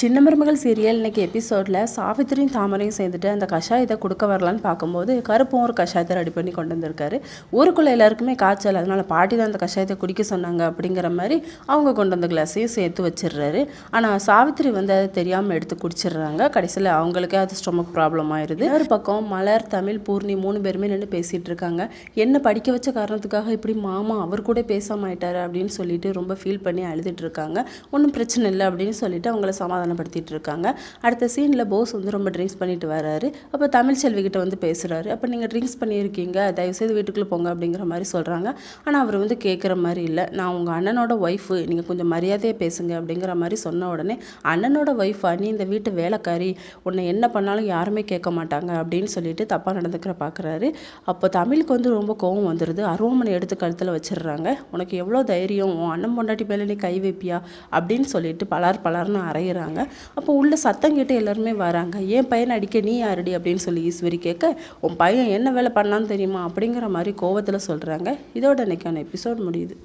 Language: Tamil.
சின்ன மருமகள் சீரியல் இன்னைக்கு எபிசோடில் சாவித்திரியும் தாமரையும் சேர்ந்துட்டு அந்த கஷாயத்தை கொடுக்க வரலான்னு பார்க்கும்போது கருப்பும் ஒரு கஷாயத்தை ரெடி பண்ணி கொண்டு வந்திருக்காரு. ஊருக்குள்ளே எல்லாருக்குமே காய்ச்சல் அதனால் பாட்டி தான் அந்த கஷாயத்தை குடிக்க சொன்னாங்க அப்படிங்கிற மாதிரி அவங்க கொண்டு வந்த கிளாஸையும் சேர்த்து வச்சிடுறாரு. ஆனால் சாவித்திரி வந்து அதை தெரியாமல் எடுத்து குடிச்சிடுறாங்க. கடைசியில் அவங்களுக்கே அது ஸ்டொமக் ப்ராப்ளம் ஆயிடுது ஒரு பக்கம் மலர் தமிழ் பூர்ணி மூணு பேருமே நின்று பேசிகிட்டு இருக்காங்க. என்ன படிக்க வச்ச காரணத்துக்காக இப்படி மாமா அவர் கூட பேசாம ஆயிட்டாரு அப்படின்னு சொல்லிட்டு ரொம்ப ஃபீல் பண்ணி அழுதுட்டு இருக்காங்க. ஒன்றும் பிரச்சனை இல்லை அப்படின்னு சொல்லிட்டு அவங்கள சமாதானம் சமாதானப்படுத்திட்டு இருக்காங்க அடுத்த சீனில் போஸ் வந்து ரொம்ப ட்ரிங்க்ஸ் பண்ணிட்டு வராரு. அப்போ தமிழ்ச்செல்வி கிட்ட வந்து பேசுகிறாரு அப்போ நீங்கள் ட்ரிங்க்ஸ் பண்ணியிருக்கீங்க தயவுசெய்து வீட்டுக்குள்ளே போங்க அப்படிங்கிற மாதிரி சொல்கிறாங்க ஆனால் அவர் வந்து கேட்குற மாதிரி இல்லை. நான் உங்கள் அண்ணனோட ஒய்ஃபு நீங்கள் கொஞ்சம் மரியாதையாக பேசுங்க அப்படிங்கிற மாதிரி சொன்ன உடனே அண்ணனோட ஒய்ஃபா நீ இந்த வீட்டு வேலைக்காரி. உன்னை என்ன பண்ணாலும் யாருமே கேட்க மாட்டாங்க. அப்படின்னு சொல்லிட்டு தப்பாக நடந்துக்கிற பார்க்குறாரு அப்போ தமிழுக்கு வந்து ரொம்ப கோவம் வந்துடுது அருவமனை எடுத்து கழுத்தில் வச்சிடுறாங்க. உனக்கு எவ்வளோ தைரியம்? உன் அண்ணன் பொண்டாட்டி மேலே நீ கை வைப்பியா? அப்படின்னு சொல்லிட்டு பலார் பலார்னு அரைகிறாங்க அப்போ உள்ள சத்தம் கேட்டு எல்லாருமே வராங்க. ஏன் பையனை அடிக்க நீ யாருடி? அப்படின்னு சொல்லி ஈஸ்வரி கேட்க உன் பையன் என்ன வேலை பண்ணான்னு தெரியுமா? அப்படிங்கிற மாதிரி கோவத்தில் சொல்கிறாங்க இதோட இன்றைக்கான எபிசோட் முடியுது.